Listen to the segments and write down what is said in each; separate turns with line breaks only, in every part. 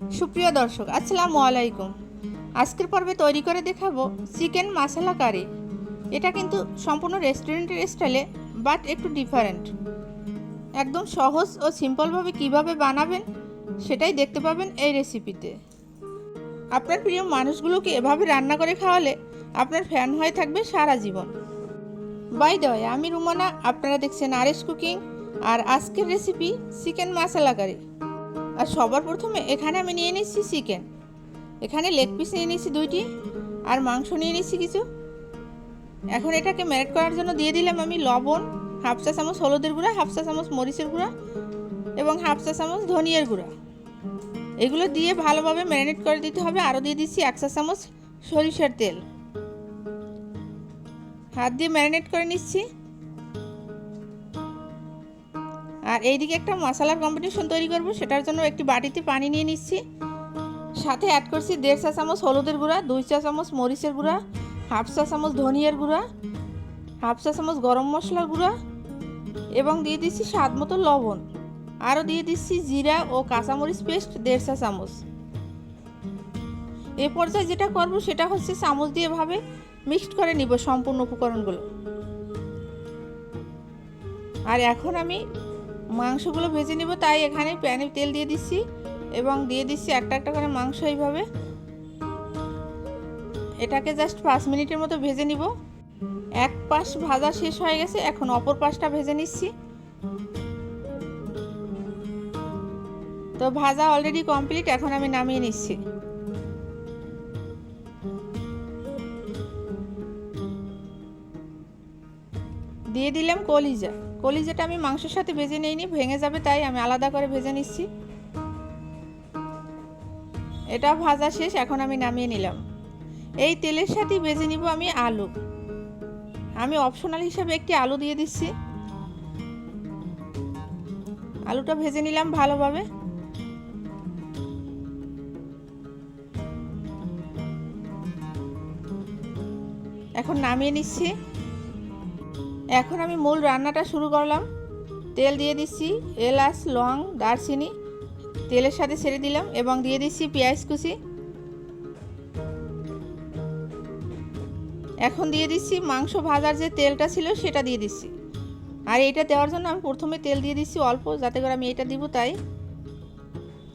সুপ্রিয় দর্শক, আসসালামু আলাইকুম। আজকের পর্বে তৈরি করে দেখাবো চিকেন মশলা কারি। এটা কিন্তু সম্পূর্ণ রেস্টুরেন্টের স্টাইলে, বাট একটু ডিফারেন্ট একদম সহজ ও সিম্পলভাবে কীভাবে বানাবেন, সেটাই দেখতে পাবেন এই রেসিপিতে আপনার প্রিয় মানুষগুলোকে এভাবে রান্না করে খাওয়ালে আপনার ফ্যান হয়ে থাকবে সারা জীবন। বাই দয় আমি রুমানা, আপনারা দেখছেন আর এস কুকিং আর আজকের রেসিপি চিকেন মশলা কারি। আর সবার প্রথমে এখানে আমি নিয়ে নিচ্ছি চিকেন। এখানে লেগ পিস নিয়ে নিচ্ছি দুইটি, আর মাংস নিয়ে নিচ্ছি কিছু। এখন এটাকে ম্যারিনেট করার জন্য দিয়ে দিলাম আমি লবণ হাফ চা চামচ হলুদের গুঁড়া হাফ চা চামচ মরিচের গুঁড়া এবং হাফ চা চামচ ধনিয়ার গুঁড়া। এগুলো দিয়ে ভালোভাবে ম্যারিনেট করে দিতে হবে। আরও দিয়ে দিচ্ছি এক চা চামচ সরিষার তেল। হাত দিয়ে ম্যারিনেট করে নিচ্ছি। আর এইদিকে একটা মশলার কম্বিনেশন তৈরি করব, সেটার জন্য একটি বাটিতে পানি নিয়ে নিচ্ছি। সাথে অ্যাড করছি দেড় চা চামচ হলুদের গুঁড়া, দুই চা চামচ মরিচের গুঁড়া, হাফ চা চামচ ধনিয়ার গুঁড়া, হাফ চা চামচ গরম মশলার গুঁড়া এবং দিয়ে দিচ্ছি স্বাদ মতো লবণ। আরও দিয়ে দিচ্ছি জিরা ও কাঁচামরিচ পেস্ট দেড় চা চামচ। এ পর্যায়ে যেটা করব, সেটা হচ্ছে চামচ দিয়ে ভাবে মিক্সড করে নিব সম্পূর্ণ উপকরণগুলো। আর এখন আমি মাংসগুলো ভেজে নিব, তাই এখানে প্যানে তেল দিয়ে দিচ্ছি এবং দিয়ে দিচ্ছি একটা একটা করে মাংস এইভাবে। এটাকে জাস্ট পাঁচ মিনিটের মতো ভেজে নিব। এক পাশ ভাজা শেষ হয়ে গেছে, এখন অপর পাশটা ভেজে নিচ্ছি। তো ভাজা অলরেডি কমপ্লিট এখন আমি নামিয়ে নিচ্ছি। দিয়ে দিলাম কলিজা। কলিজাটা আমি মাংসের সাথে ভেজে নিইনি, ভেঙে যাবে তাই আমি আলাদা করে ভেজে নিচ্ছি। এটা ভাজা শেষ, এখন আমি নামিয়ে নিলাম। এই তেলের সাথে ভেজে নিব আমি আলু। আমি অপশনাল হিসাবে একটি আলু দিয়ে দিচ্ছি। আলুটা ভেজে নিলাম ভালোভাবে। এখন নামিয়ে নিচ্ছি। এখন আমি মূল রান্নাটা শুরু করলাম। তেল দিয়ে দিচ্ছি এলাচ, লং, দারচিনি। তেলের সাথে ছেড়ে দিলাম এবং দিয়ে দিচ্ছি পেঁয়াজ কুচি। এখন দিয়ে দিচ্ছি মাংস ভাজার যে তেলটা ছিল সেটা দিয়ে দিচ্ছি। আর এইটা দেওয়ার জন্য আমি প্রথমে তেল দিয়ে দিচ্ছি অল্প, যাতে করে আমি এটা দিব তাই।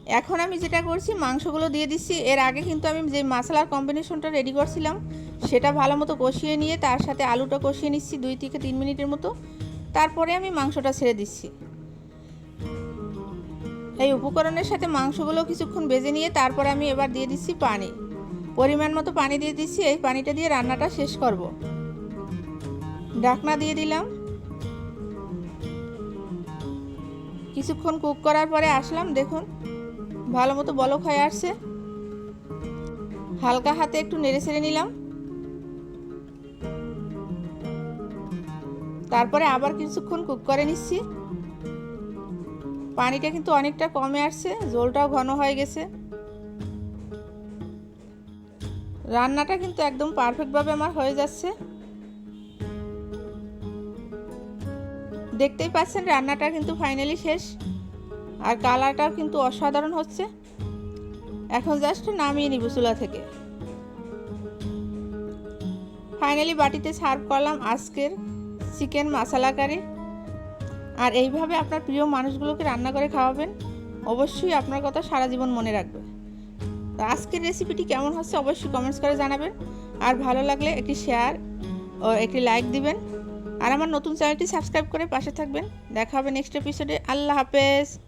এখন আমি যেটা করছি, মাংসগুলো দিয়ে দিচ্ছি। এর আগে কিন্তু আমি যে মশলার কম্বিনেশনটা রেডি করছিলাম, সেটা ভালো মতো কষিয়ে নিয়ে তার সাথে আলুটা কষিয়ে নিচ্ছি দুই থেকে তিন মিনিটের মতো। তারপরে আমি মাংসটা ছেড়ে দিচ্ছি। এই উপকরণের সাথে মাংসগুলো কিছুক্ষণ বেজে নিয়ে তারপরে আমি এবার দিয়ে দিচ্ছি পানি। পরিমাণ মতো পানি দিয়ে দিচ্ছি, এই পানিটা দিয়ে রান্নাটা শেষ করব। ঢাকনা দিয়ে দিলাম। কিছুক্ষণ কুক করার পরে আসলাম, দেখুন। ভালো মতো বলক হয়ে আসছে। হালকা হাতে একটু নেড়ে ছেড়ে নিলাম। তারপরে আবার কিছুক্ষণ কুক করে নিচ্ছি। পানিটা কিন্তু অনেকটা কমে আসছে জলটাও ঘন হয়ে গেছে। রান্নাটা কিন্তু একদম পারফেক্টভাবে আমার হয়ে যাচ্ছে। দেখতেই পাচ্ছেন রান্নাটা কিন্তু ফাইনালি শেষ। আর কালারটাও কিন্তু অসাধারণ হচ্ছে। এখন জাস্ট নামিয়ে নিব চুলা থেকে। ফাইনালি বাটিতে সার্ভ করলাম আজকের চিকেন মশলা কারি আর এইভাবে আপনার প্রিয় মানুষগুলোকে রান্না করে খাওয়াবেন, অবশ্যই আপনার কথা সারা জীবন মনে রাখবে। তো আজকের রেসিপিটি কেমন হচ্ছে অবশ্যই কমেন্টস করে জানাবেন। আর ভালো লাগলে একটি শেয়ার ও একটি লাইক দিবেন। আর আমার নতুন চ্যানেলটি সাবস্ক্রাইব করে পাশে থাকবেন। দেখা হবে নেক্সট এপিসোডে আল্লাহ হাফেজ।